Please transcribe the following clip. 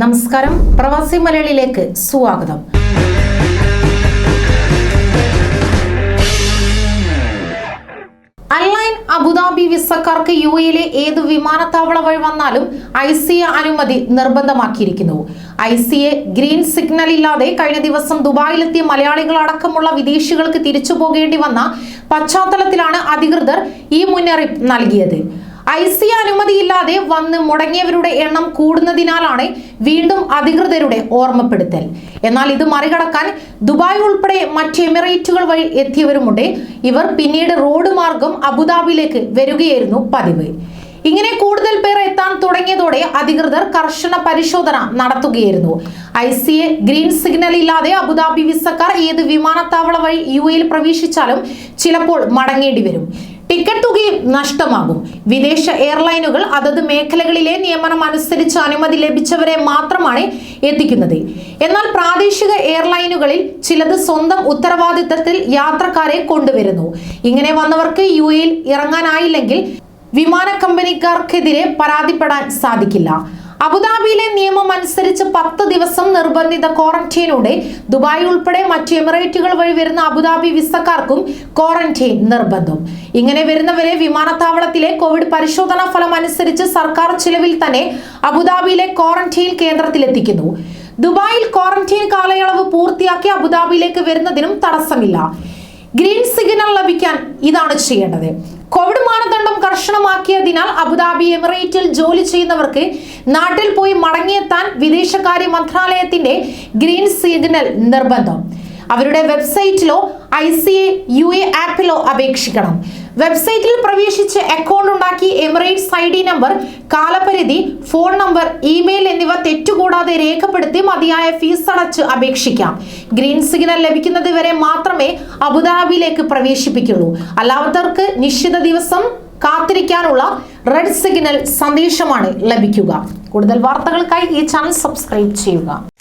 നമസ്കാരം. പ്രവാസി മലയാളിയിലേക്ക് സ്വാഗതം. അൺലൈൻ അബുദാബി വിസക്കാർക്ക് യു എയിലെ ഏത് വിമാനത്താവള വഴി വന്നാലും ഐ സി എ അനുമതി നിർബന്ധമാക്കിയിരിക്കുന്നു. I C A green signal ഇല്ലാതെ കഴിഞ്ഞ ദിവസം ദുബായിലെത്തിയ മലയാളികളടക്കമുള്ള വിദേശികൾക്ക് തിരിച്ചു പോകേണ്ടി വന്ന പശ്ചാത്തലത്തിലാണ് അധികൃതർ ഈ മുന്നറിയിപ്പ് നൽകിയത്. ഐ സി അനുമതിയില്ലാതെ വന്ന് മുടങ്ങിയവരുടെ എണ്ണം കൂടുന്നതിനാലാണ് വീണ്ടും അധികൃതരുടെ ഓർമ്മപ്പെടുത്തൽ. എന്നാൽ ഇത് മറികടക്കാൻ ദുബായ് ഉൾപ്പെടെ മറ്റ് എമിറേറ്റുകൾ വഴി എത്തിയവരുമുണ്ട്. ഇവർ പിന്നീട് റോഡ് മാർഗം അബുദാബിയിലേക്ക് വരികയായിരുന്നു പതിവ്. ഇങ്ങനെ കൂടുതൽ പേർ എത്താൻ തുടങ്ങിയതോടെ അധികൃതർ കർശന പരിശോധന നടത്തുകയായിരുന്നു. I C A green signal ഇല്ലാതെ അബുദാബി വിസക്കാർ ഏത് വിമാനത്താവള വഴി യു എയിൽ പ്രവേശിച്ചാലും ചിലപ്പോൾ മടങ്ങേണ്ടി വരും. ടിക്കറ്റ് തുകയും നഷ്ടമാകും. വിദേശ എയർലൈനുകൾ അതത് മേഖലകളിലെ നിയമനം അനുസരിച്ച് അനുമതി ലഭിച്ചവരെ മാത്രമാണ് എത്തിക്കുന്നത്. എന്നാൽ പ്രാദേശിക എയർലൈനുകളിൽ ചിലത് സ്വന്തം ഉത്തരവാദിത്തത്തിൽ യാത്രക്കാരെ കൊണ്ടുവരുന്നു. ഇങ്ങനെ വന്നവർക്ക് യു എയിൽ ഇറങ്ങാനായില്ലെങ്കിൽ വിമാന കമ്പനിക്കാർക്കെതിരെ പരാതിപ്പെടാൻ സാധിക്കില്ല. അബുദാബിയിലെ നിയമം അനുസരിച്ച് പത്ത് ദിവസം നിർബന്ധിത ക്വാറന്റൈനോടെ ദുബായ് ഉൾപ്പെടെ മറ്റ് എമിറേറ്റുകൾ വഴി വരുന്ന അബുദാബി വിസക്കാർക്കും ക്വാറന്റൈൻ നിർബന്ധം. ഇങ്ങനെ വരുന്നവരെ വിമാനത്താവളത്തിലെ കോവിഡ് പരിശോധനാ ഫലം അനുസരിച്ച് സർക്കാർ ചിലവിൽ തന്നെ അബുദാബിയിലെ ക്വാറന്റൈൻ കേന്ദ്രത്തിലെത്തിക്കുന്നു. ദുബായിൽ ക്വാറന്റൈൻ കാലയളവ് പൂർത്തിയാക്കി അബുദാബിയിലേക്ക് വരുന്നതിനും തടസ്സമില്ല. ഗ്രീൻ സിഗ്നൽ ലഭിക്കാൻ ഇതാണ് ചെയ്യേണ്ടത്. കോവിഡ് മാനദണ്ഡം കർശനമാക്കിയതിനാൽ അബുദാബി എമിറേറ്റിൽ ജോലി ചെയ്യുന്നവർക്ക് നാട്ടിൽ പോയി മടങ്ങിയെത്താൻ വിദേശകാര്യ മന്ത്രാലയത്തിന്റെ ഗ്രീൻ സിഗ്നൽ നിർബന്ധം. അവരുടെ വെബ്സൈറ്റിലോ I C A U A ആപ്പിലോ അപേക്ഷിക്കണം. വെബ്സൈറ്റിൽ പ്രവേശിച്ച് എമിറേറ്റ്സ് ഐ ഡി നമ്പർ കാലപരിധി ഫോൺ നമ്പർ ഇമെയിൽ എന്നിവ തെറ്റുകൂടാതെ രേഖപ്പെടുത്തി മതിയായ ഫീസ് അടച്ച് അപേക്ഷിക്കാം. ഗ്രീൻ സിഗ്നൽ ലഭിക്കുന്നത് വരെ മാത്രമേ അബുദാബിയിലേക്ക് പ്രവേശിപ്പിക്കുള്ളൂ. അല്ലാത്തവർക്ക് നിശ്ചിത ദിവസം കാത്തിരിക്കാനുള്ള റെഡ് സിഗ്നൽ സന്ദേശമാണ് ലഭിക്കുക. കൂടുതൽ വാർത്തകൾക്കായി ഈ ചാനൽ സബ്സ്ക്രൈബ് ചെയ്യുക.